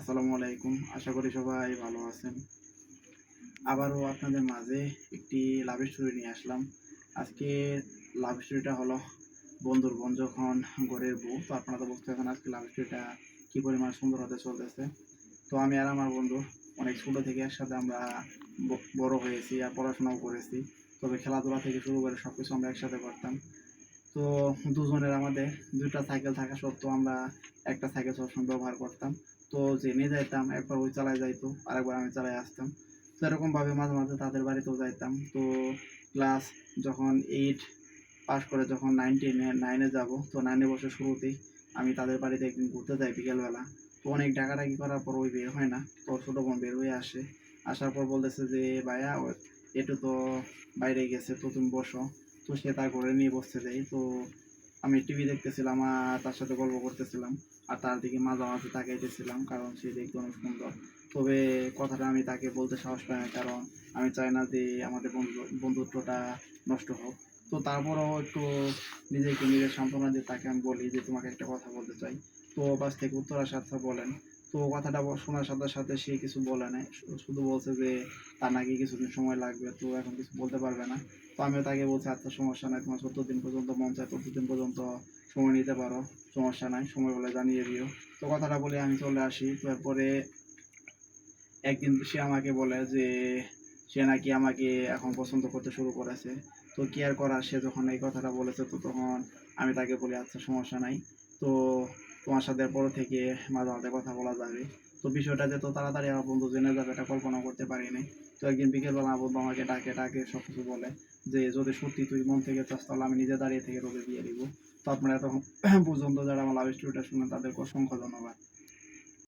আসসালামু আলাইকুম। আশা করি সবাই ভালো আছেন। আবারও আপনাদের মাঝে একটি লাভ স্টোরি নিয়ে আসলাম। আজকে লাভ স্টোরিটা হলো বন্ধুর বোন যখন ঘরের বউ, তো আপনারা তো বুঝতে পারছেন আজকে লাভ স্টোরিটা কী পরিমাণ সুন্দর হতে চলতেছে। তো আমি আর আমার বন্ধু অনেক ছোটো থেকে একসাথে আমরা বড় হয়েছি আর পড়াশোনাও করেছি। তবে খেলাধুলা থেকে শুরু করে সব কিছু আমরা একসাথে করতাম। তো দুজনের আমাদের দুইটা সাইকেল থাকা সত্ত্বেও আমরা একটা সাইকেল সবসময় ব্যবহার করতাম। তো জেনে যাইতাম, একবার ওই চালায় যাইতো, আরেকবার আমি চালাই আসতাম। তো এরকমভাবে মাঝে মাঝে তাদের বাড়িতেও যাইতাম। তো ক্লাস যখন এইট পাস করে যখন নাইন টেনে নাইনে যাব, তো নাইনে বছর শুরুতেই আমি তাদের বাড়িতে একদিন ঘুরতে যাই বিকেলবেলা। তো অনেক ডাকাডাকি করার পর ওই বের হয় না। তো ছোটো বোন বের হয়ে আসে। আসার পর বলতেছে যে, ভাইয়া একটু তো বাইরে গেছে, তো তুমি বসো। তো সে তার ঘরে নিয়ে বসতে দেয়। তো আমি টিভি দেখতেছিলাম আর তার সাথে গল্প করতেছিলাম। আর তার দিকে মাঝে মাঝে তাকাইতেছিলাম কারণ সে দেখতে অনেক সুন্দর। তবে কথাটা আমি তাকে বলতে সাহস পাই না, কারণ আমি চাই না যে আমাদের বন্ধু, বন্ধুত্বটা নষ্ট হোক। তো তারপরও একটু নিজেকে নিজের সান্ত্বনা দিয়ে তাকে আমি বলি যে, তোমাকে একটা কথা বলতে চাই। তো বাস থেকে উত্তর আসার সাথে বলেন। তো কথাটা শোনার সাথে সাথে সে কিছু বলে নাই। শুধু বলছে যে তার নাকি কিছুদিন সময় লাগবে, তো এখন কিছু বলতে পারবে না। তো আমিও তাকে বলছি আচ্ছা সমস্যা নাই, তোমার চোদ্দ দিন পর্যন্ত মন চায় চোদ্দ দিন পর্যন্ত সময় নিতে পারো, সমস্যা নাই, সময় হলে জানিয়ে দিও। তো কথাটা বলে আমি চলে আসি। তারপরে একদিন সে আমাকে বলে যে, সে নাকি আমাকে এখন পছন্দ করতে শুরু করেছে। তো কি আর করার? সে যখন এই কথাটা বলেছে, তো তখন আমি তাকে বলি আচ্ছা সমস্যা নাই। তো তোমার সাথে পর থেকে মাঝে মাঝে কথা বলা যাবে। তো বিষয়টা যে তাড়াতাড়ি আমার বন্ধু জেনে যাবে, এটা কল্পনা করতে পারিনি। তো একদিন বিকেলবেলা আমার বন্ধু আমাকে ডাকে ডাকে সব কিছু বলে যে, যদি সত্যি তুই মন থেকে চাস, তাহলে আমি নিজে দাঁড়িয়ে থেকে তোকে দিয়ে দিব। তো আপনারা এতক্ষণ পর্যন্ত যারা আমার লাভ স্টোরিটা শুনে তাদেরকে অসংখ্য ধন্যবাদ।